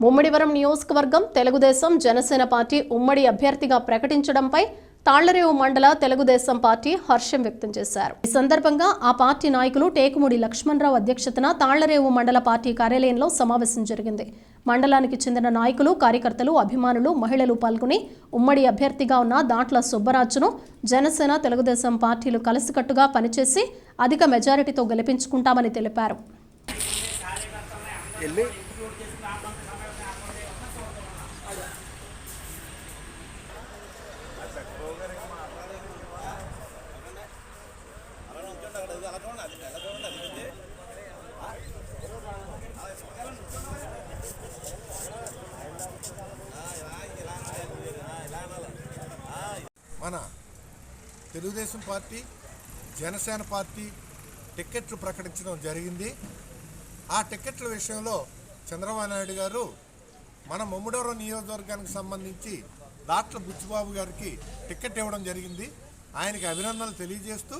ఉమ్మడివరం నియోజకవర్గం తెలుగుదేశం జనసేన పార్టీ ఉమ్మడి అభ్యర్థిగా ప్రకటించడంపై తాళ్ళరేవు మండల తెలుగుదేశం పార్టీ హర్షం వ్యక్తం చేశారు. ఈ సందర్భంగా ఆ పార్టీ నాయకులు టేకుముడి లక్ష్మణరావు అధ్యక్షతన తాళ్ళరేవు మండల పార్టీ కార్యాలయంలో సమావేశం జరిగింది. మండలానికి చెందిన నాయకులు కార్యకర్తలు అభిమానులు మహిళలు పాల్గొని ఉమ్మడి అభ్యర్థిగా ఉన్న దాంట్ల సుబ్బరాజును జనసేన తెలుగుదేశం పార్టీలు కలిసికట్టుగా పనిచేసి అధిక మెజారిటీతో గెలిపించుకుంటామని తెలిపారు. మన తెలుగుదేశం పార్టీ జనసేన పార్టీ టిక్కెట్లు ప్రకటించడం జరిగింది. ఆ టిక్కెట్ల విషయంలో చంద్రబాబు నాయుడు గారు మన ముమ్మడవరం నియోజకవర్గానికి సంబంధించి దాట్ల బుచ్చిబాబు గారికి టిక్కెట్ ఇవ్వడం జరిగింది. ఆయనకి అభినందనలు తెలియజేస్తూ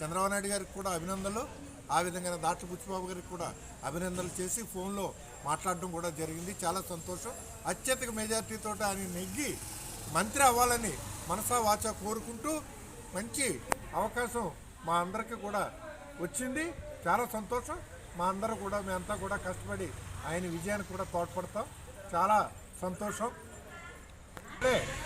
చంద్రబాబు నాయుడు గారికి కూడా అభినందనలు. ఆ విధంగా దాట్ల బుచ్చిబాబు గారికి కూడా అభినందనలు చేసి ఫోన్లో మాట్లాడడం కూడా జరిగింది. చాలా సంతోషం. అత్యధిక మెజార్టీతో ఆయన నెగ్గి మంత్రి అవ్వాలని మనసా వాచ కోరుకుంటూ మంచి అవకాశం మా అందరికీ కూడా వచ్చింది. చాలా సంతోషం. మా అందరూ కూడా మేమంతా కూడా కష్టపడి ఆయన విజయానికి కూడా తోడ్పడతాం. చాలా సంతోషం. అంటే